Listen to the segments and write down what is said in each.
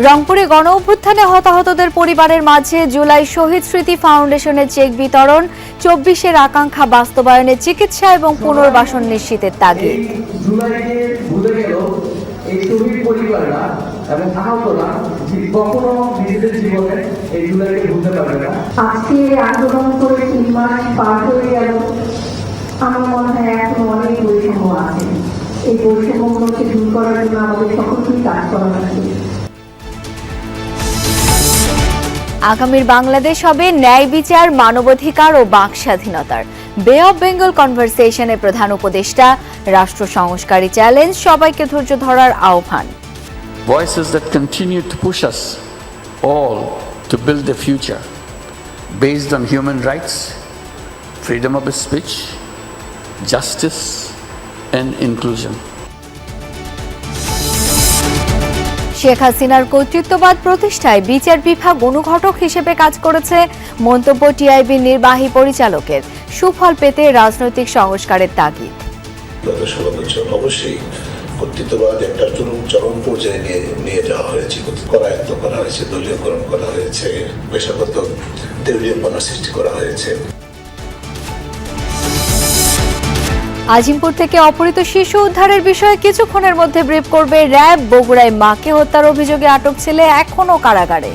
রংপুরে গণ অভ্যুত্থানে হতাহতদের পরিবারের মাঝে জুলাই শহীদ স্মৃতি ফাউন্ডেশনের চেক বিতরণ চব্বিশের আকাঙ্ক্ষা বাস্তবায়নে চিকিৎসা এবং পুনর্বাসন নিশ্চিতের তাগিদ। আমার মনে হয় এখন অনেক বৈষম্য আছে। এই বৈষম্যগুলোকে দূর করার জন্য আমাদের সকলকেই কাজ করা উচিত। আগামীর বাংলাদেশ হবে ন্যায় বিচার মানবাধিকার ও বাক স্বাধীনতার বে অফ বেঙ্গল কনভারসেশনে প্রধান উপদেষ্টা রাষ্ট্র সংস্কারী চ্যালেঞ্জ সবাইকে ধৈর্য ধরার আহ্বান voices that continue to push us all to build a future based on human rights, freedom of speech, justice, and inclusion. Sheikh হাসিনার কর্তৃত্ববাদ প্রতিষ্ঠায় বিচার বিভাগ অনুঘটক হিসেবে কাজ করেছে মন্তব্য টিআইবি নির্বাহী পরিচালকের। সুফল পেতে রাজনৈতিক সংস্কারের তাগিদ। কর্তৃত্ববাদ একটা চরম চরম পর্যায়ে নিয়ে নিয়ে যাওয়া হয়েছে। করায়ত্ত করা হয়েছে, দলীয়করণ করা হয়েছে, পেশাগত সৃষ্টি করা হয়েছে। আজিমপুর থেকে অপহৃত শিশু উদ্ধারের বিষয়ে কিছুক্ষণের মধ্যে ব্রিফ করবে র্যাব। বগুড়ায় মাকে হত্যার অভিযোগে আটক ছেলে এখনও কারাগারে।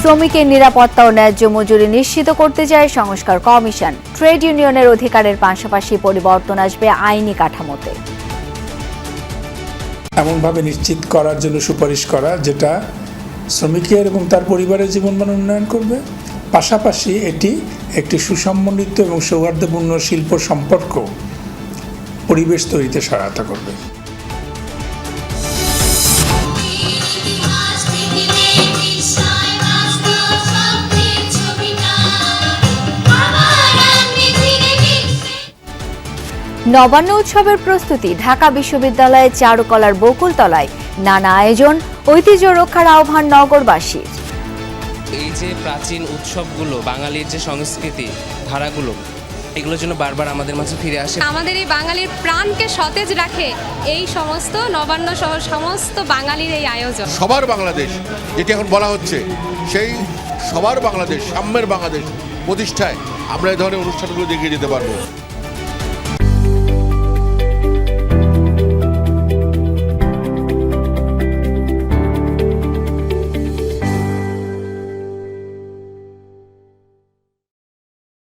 শ্রমিকের নিরাপত্তা ও ন্যায্য মজুরি নিশ্চিত করতে চায় সংস্কার কমিশন। ট্রেড ইউনিয়নের অধিকারের পাশাপাশি পরিবর্তন আসবে আইনি কাঠামোতে। এমনভাবে নিশ্চিত করার জন্য সুপারিশ করা যেটা শ্রমিকের এবং তার পরিবারের জীবনমান উন্নয়ন করবে। পাশাপাশি এটি একটি সুসম্মন্বিত এবং সৌহার্দ্যপূর্ণ শিল্প সম্পর্ক পরিবেশ তৈরিতে সহায়তা করবে। নবান্ন উৎসবের প্রস্তুতি ঢাকা বিশ্ববিদ্যালয়ের চারুকলার বকুলতলায়। নানা আয়োজন, ঐতিহ্য রক্ষার আহ্বান নগরবাসীর। এই যে প্রাচীন উৎসবগুলো বাঙালির যে সংস্কৃতি ধারাগুলো এগুলোর জন্য বারবার আমাদের মাঝে ফিরে আসে। আমাদের এই বাঙালির প্রাণকে সতেজ রাখে এই সমস্ত নবান্ন সহ সমস্ত বাঙালির এই আয়োজন। সবার বাংলাদেশ যেটি এখন বলা হচ্ছে সেই সবার বাংলাদেশ সাম্যের বাংলাদেশ প্রতিষ্ঠায় আমরা এই ধরনের অনুষ্ঠানগুলো দেখিয়ে যেতে পারব।